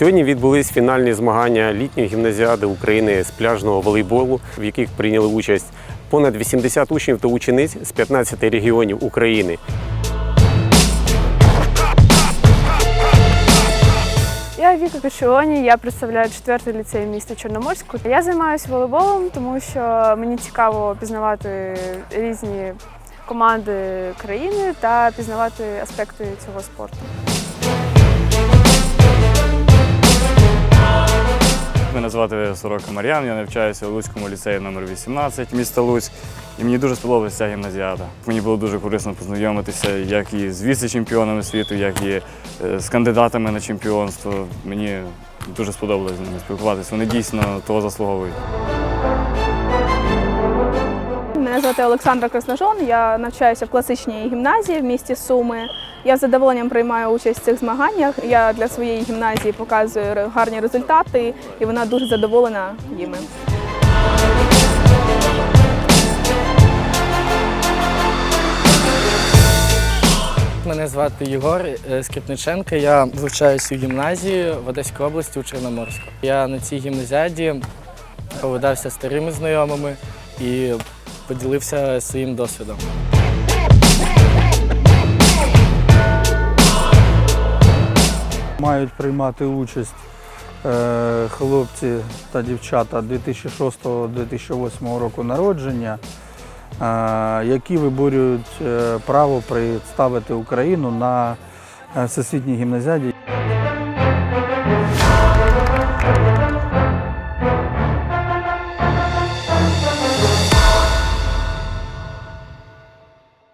Сьогодні відбулись фінальні змагання літньої гімназіади України з пляжного волейболу, в яких прийняли участь понад 80 учнів та учениць з 15 регіонів України. Я Віка Кашіоні, я представляю четвертий ліцей міста Чорноморську. Я займаюся волейболом, тому що мені цікаво пізнавати різні команди країни та пізнавати аспекти цього спорту. Звати Сорока Мар'ян, я навчаюся у Луцькому ліцеї номер 18 міста Луцьк. І мені дуже сподобалася ця гімназіада. Мені було дуже корисно познайомитися як і з віце-чемпіонами світу, як і е, з кандидатами на чемпіонство. Мені дуже сподобалося з ними спілкуватися. Вони дійсно того заслуговують. Мене звати Олександра Красножон. Я навчаюся в класичній гімназії в місті Суми. Я з задоволенням приймаю участь в цих змаганнях. Я для своєї гімназії показую гарні результати, і вона дуже задоволена їми. Мене звати Єгор е, Скрипниченко. Я вивчаюся у гімназії в Одеській області у Чорноморську. Я на цій гімназіаді повидався старими знайомими і поділився своїм досвідом. Мають приймати участь е, хлопці та дівчата 2006-2008 року народження, е, які виборюють е, право представити Україну на всесвітній гімназіаді.